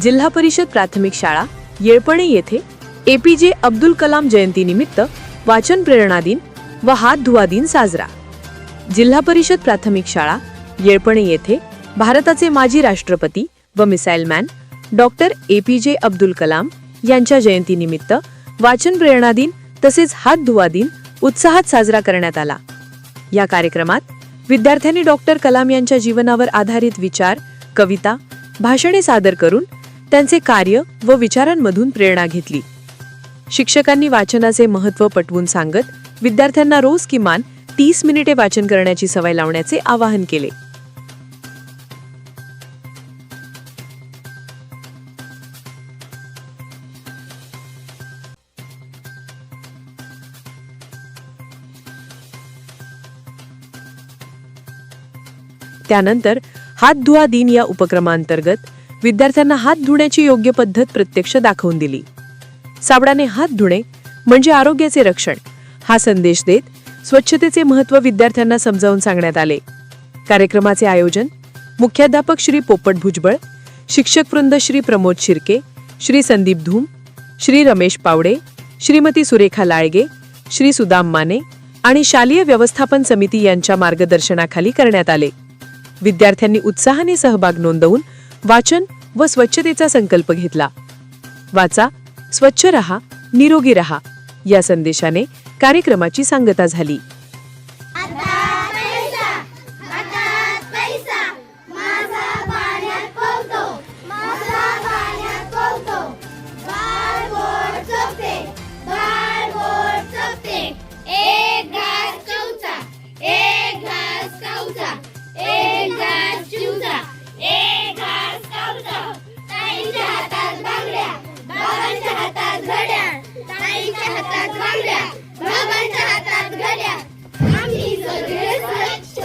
जिल्हा परिषद प्राथमिक शाळा येळपणे येथे एपीजे अब्दुल कलाम जयंतीनिमित्त वाचन प्रेरणा दिन व हात धुवा दिन साजरा. जिल्हा परिषद प्राथमिक शाळा येळपणे येथे भारताचे माजी राष्ट्रपती व मिसाईल मॅन डॉक्टर जे अब्दुल कलाम यांच्या जयंतीनिमित्त वाचन प्रेरणा दिन तसेच हात धुवा दिन उत्साहात साजरा करण्यात आला. या कार्यक्रमात विद्यार्थ्यांनी डॉक्टर कलाम यांच्या जीवनावर आधारित विचार कविता भाषणे सादर करून त्यांचे कार्य व विचारांमधून प्रेरणा घेतली. शिक्षकांनी वाचनाचे महत्त्व पटवून सांगत विद्यार्थ्यांना रोज किमान तीस मिनिटे वाचन करण्याची सवय लावण्याचे आवाहन केले. त्यानंतर हात धुवा दिन या उपक्रमांतर्गत विद्यार्थ्यांना हात धुण्याची योग्य पद्धत प्रत्यक्ष दाखवून दिली. साबणाने हात धुणे म्हणजे आरोग्याचे रक्षण. हा संदेश देत स्वच्छतेचे महत्त्व विद्यार्थ्यांना समजावून सांगण्यात आले. कार्यक्रमाचे आयोजन मुख्याध्यापक श्री पोपट भुजबळ शिक्षक वृंद श्री प्रमोद शिर्के श्री संदीप धूम श्री रमेश पावडे श्रीमती सुरेखा लाळगे श्री सुदाम माने आणि शालेय व्यवस्थापन समिती यांच्या मार्गदर्शनाखाली करण्यात आले. विद्यार्थ्यांनी उत्साहाने सहभाग नोंदवून वाचन व स्वच्छतेचा संकल्प घेतला. वाचा स्वच्छ रहा निरोगी रहा या संदेशाने कार्यक्रमाची सांगता झाली. हातात पैसा हातात बांगड्या. बाबांच्या हातात घड्या आम्ही सगळे स्वच्छ.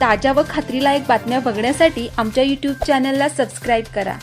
ताज्या व खात्रीलायक बातम्या बघण्यासाठी आमच्या यूट्यूब चॅनलला सबस्क्राईब करा.